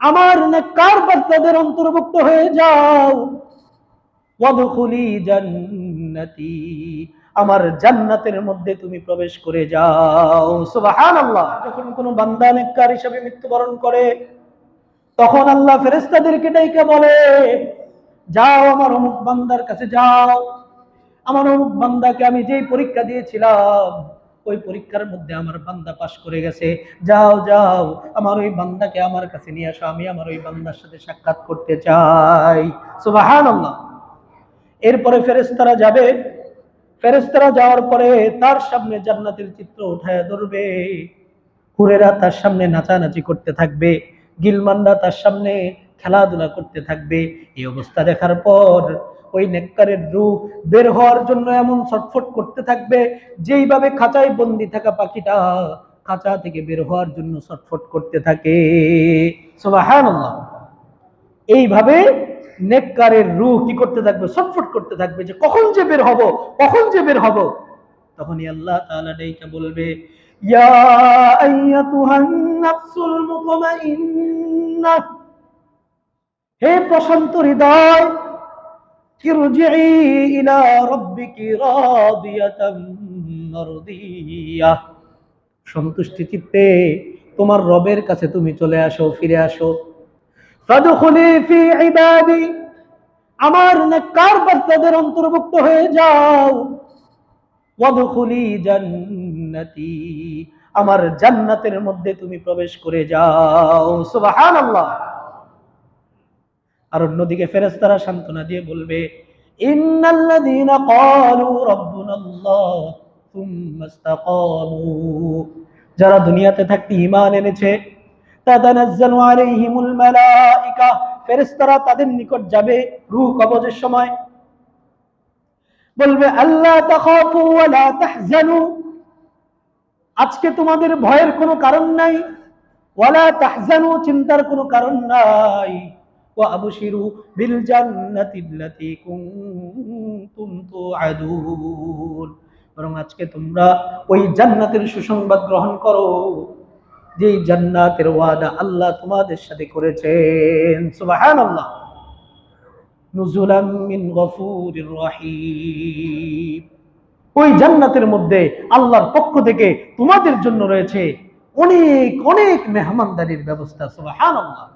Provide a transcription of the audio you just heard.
আমার নেককার বান্দাদের অন্তর্ভুক্ত হয়ে যাও। ওয়াদখুলি জান্নাতি, আমার জান্নাতের মধ্যে তুমি প্রবেশ করে যাও। সুবহানাল্লাহ, যখন কোনো বান্দা নেককার হিসেবে মৃত্যুবরণ করে, তখন আল্লাহ ফেরেশতাদেরকে ডেকে বলে, যাও আমার অমুক বান্দার কাছে যাও। আমার অমুক বান্দাকে আমি যেই পরীক্ষা দিয়েছিলাম ওই পরীক্ষার মধ্যে আমার বান্দা পাশ করে গেছে। যাও যাও, আমার ওই বান্দাকে আমার কাছে নিয়ে আসো, আমি আমার ওই বান্দার সাথে সাক্ষাৎ করতে চাই। সুবহানাল্লাহ। এরপরে ফেরেশতারা যাবে। ফেরেশতারা যাওয়ার পরে তার সামনে জান্নাতের চিত্র উঠায় ধরবে। হুরেরা তার সামনে নাচানাচি করতে থাকবে। গিলমানরা তার সামনে খেলাধুলা করতে থাকবে। এই অবস্থা দেখার পর ওই নেককারের রূপ বের হওয়ার জন্য এমন ছটফট করতে থাকবে, যেইভাবে খাঁচায় বন্দি থাকা পাখিটা খাঁচা থেকে বের হওয়ার জন্য ছটফট করতে থাকে। এইভাবে নেককারের রূহ কি করতে থাকবে? ছটফট করতে থাকবে যে কখন যে বের হব, কখন যে বের হব। তখনই আল্লাহ তাআলা বলবে হে প্রশান্ত হৃদয় ইরজিই ইলা রাব্বিকি রাদিয়াতাম মারদিয়াহ সন্তুষ্টি চিত্তে তোমার রবের কাছে তুমি চলে আসো, ফিরে আসো। আমার নেককার অন্তর্ভুক্ত হয়ে যাও। ওয়াদখুলি জান্নাতি, আমার জান্নাতের মধ্যে তুমি প্রবেশ করে যাও। সুবহানাল্লাহ। আর অন্যদিকে ফেরেশতারা সান্ত্বনা দিয়ে বলবে যারা দুনিয়াতে থাকতে ঈমান এনেছে, তাতানাজ্জালু তাদের নিকট যাবে কবজের সময়। বলবে আল্লাহ তাহজানু। আজকে তোমাদের ভয়ের কোনো কারণ নাই। ওয়ালা তাহজানু, চিন্তার কোনো কারণ নাই। বিল জান্নাতি আল্লাতী কুনতুম তুআদুন বরং আজকে তোমরা ওই জান্নাতের সুসংবাদ গ্রহণ করো যে জান্নাতের ওয়াদা আল্লাহ তোমাদের সাথে করেছেন। নুজুলাম মিন গফুরির রহিম। ওই জান্নাতের মধ্যে আল্লাহর পক্ষ থেকে তোমাদের জন্য রয়েছে অনেক অনেক মেহমানদারির ব্যবস্থা। সুবহানাল্লাহ।